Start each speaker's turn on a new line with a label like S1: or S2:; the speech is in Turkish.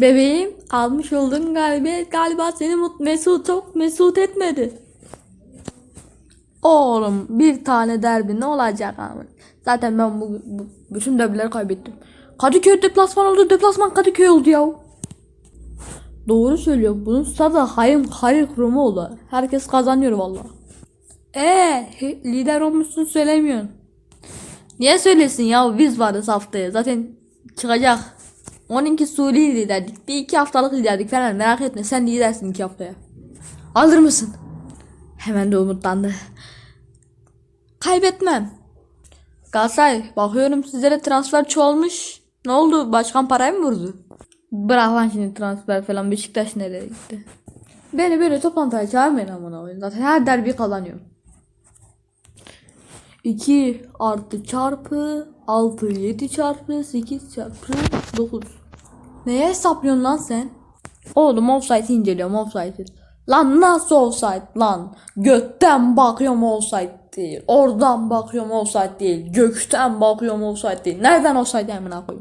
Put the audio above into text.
S1: Bebeğim almış olduğun galibiyet galiba seni mut mesut çok mesut etmedi. Oğlum bir tane derbi ne olacak ama. Zaten ben bu, bu bütün derbileri kaybettim. Kadıköy deplasman oldu. Deplasman Kadıköy oldu ya. Doğru söylüyor. Bunun stadı hayım hayır kurumu oldu. Herkes kazanıyor valla. Eee lider olmuşsun söylemiyorsun. Niye söylesin ya biz varız haftaya zaten çıkacak. Onunki Suri liderdik. Bir iki haftalık liderdik falan merak etme sen lidersin iki haftaya. Alır mısın? Hemen de umutlandı. Kaybetmem. Galatasaray bakıyorum sizlere transfer çoğalmış. Ne oldu? Başkan parayı mı vurdu? Bırak lan şimdi transfer falan. Beşiktaş nereye gitti? Beni böyle toplantıya çağırmayın amına koyayım. Zaten her derbi kazanıyorum. 2 artı çarpı 6 7 çarpı 8 çarpı 9. Neye hesaplıyorsun lan sen? Oğlum offside inceliyorum offside. Lan nasıl offside lan? Gökten bakıyorum offside değil. Oradan bakıyorum offside değil. Gökten bakıyorum offside değil. Nereden offside hemen koyayım?